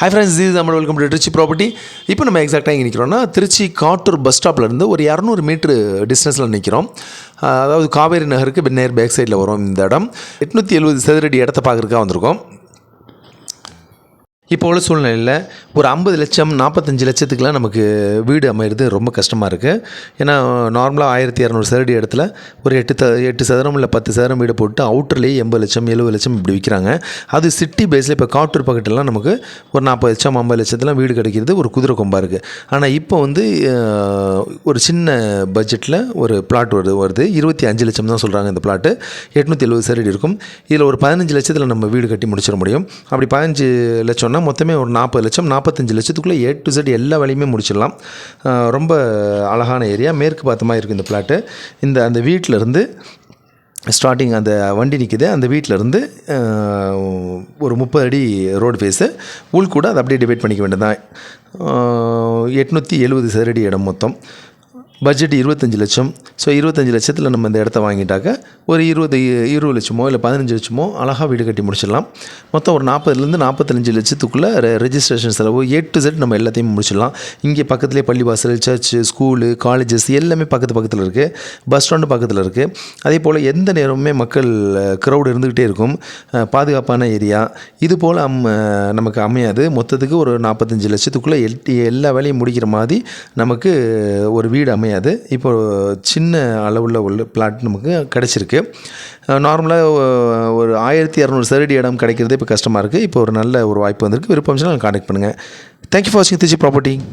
Hi friends இது நம்ம welcome to Trichy property இப்போ நம்ம எக்ஸாக்டாக இங்கே நிற்கிறோம்னா திருச்சி காட்டூர் பஸ் ஸ்டாப்லேருந்து ஒரு இரநூறு மீட்ரு டிஸ்டன்ஸில் நிற்கிறோம் அதாவது காவேரி நகருக்கு நேர் பேக் சைடில் வரும் இந்த இடம். எட்நூற்றி எழுபது சதுரடி இடத்த பார்க்குறதுக்காக வந்திருக்கோம். இப்போ உள்ள சூழ்நிலையில் ஒரு ஐம்பது லட்சம் நாற்பத்தஞ்சு லட்சத்துக்குலாம் நமக்கு வீடு அமையிறது ரொம்ப கஷ்டமாக இருக்குது ஏன்னா நார்மலாக ஆயிரத்தி இரநூறு சதுரடி இடத்துல ஒரு எட்டு த எட்டு சதுரம் இல்லை பத்து சதுரம் வீடு போட்டு அவுட்டர்லேயே எண்பது லட்சம் எழுபது லட்சம் இப்படி விற்கிறாங்க அது சிட்டி பேஸில் இப்போ காட்டூர் பக்கத்துலலாம் நமக்கு ஒரு நாற்பது லட்சம் ஐம்பது லட்சத்துலாம் வீடு கிடைக்கிறது ஒரு குதிரை கொம்பாக இருக்குது ஆனால் இப்போ வந்து ஒரு சின்ன பட்ஜெட்டில் ஒரு பிளாட் வருது வருது. இருபத்தி அஞ்சு லட்சம் தான் சொல்கிறாங்க இந்த பிளாட்டு எட்நூற்றி எழுபது சதுரடி இருக்கும். இதில் ஒரு பதினஞ்சு லட்சத்தில் நம்ம வீடு கட்டி முடிச்சிட முடியும். அப்படி பதினஞ்சு லட்சம்னா மொத்தமே ஒரு நாற்பது லட்சம் நாற்பத்தஞ்சு லட்சத்துக்குள்ளே ஏ டு செட் எல்லா வேலையுமே முடிச்சிடலாம். ரொம்ப அழகான ஏரியா. மேற்கு பார்த்த மாதிரி இருக்குது இந்த பிளாட்டு இந்த அந்த வீட்டில் இருந்து ஸ்டார்டிங் அந்த வண்டி நிற்குது அந்த வீட்டிலேருந்து ஒரு முப்பது அடி ரோடு ஃபேஸு உள் கூட அதை அப்படியே டிவைட் பண்ணிக்க வேண்டியதான் எட்நூற்றி எழுபது சதுரடி இடம் மொத்தம். பட்ஜெட் இருபத்தஞ்சி லட்சம். ஸோ இருபத்தஞ்சி லட்சத்தில் நம்ம இந்த இடத்த வாங்கிட்டாக்க ஒரு இருபது இருபது லட்சமோ இல்லை பதினஞ்சு லட்சமோ அழகாக வீடு கட்டி முடிச்சிடலாம். மொத்தம் ஒரு நாற்பதுலேருந்து நாற்பத்தஞ்சு லட்சத்துக்குள்ளே ரெஜிஸ்ட்ரேஷன் செலவு ஏ டு செட் நம்ம எல்லாத்தையும் முடிச்சிடலாம். இங்கே பக்கத்துலேயே பள்ளிவாசல் சர்ச்சு ஸ்கூலு காலேஜஸ் எல்லாமே பக்கத்து பக்கத்தில் இருக்குது பஸ் ஸ்டாண்டு பக்கத்தில் இருக்குது அதே போல் எந்த நேரமுமே மக்கள் க்ரௌடு இருந்துக்கிட்டே இருக்கும். பாதுகாப்பான ஏரியா. இது போல் அம் நமக்கு அமையாது. மொத்தத்துக்கு ஒரு நாற்பத்தஞ்சு லட்சத்துக்குள்ளே எல் எல்லா வேலையும் முடிக்கிற மாதிரி நமக்கு ஒரு வீடு அமையாது இப்போ சின்ன அளவில் உள்ள பிளாட் நமக்கு கிடச்சிருக்கு. நார்மலாக ஒரு ஆயிரத்தி இரநூறு சதுரடி இடம் கிடைக்கிறதே இப்போ கஷ்டமாக இருக்குது இப்போ ஒரு நல்ல ஒரு வாய்ப்பு வந்திருக்கு. விருப்பம் கான்டாக்ட் பண்ணுங்கள் தேங்க்யூ ஃபார் வாட்சிங் திருச்சி ப்ராப்பர்ட்டி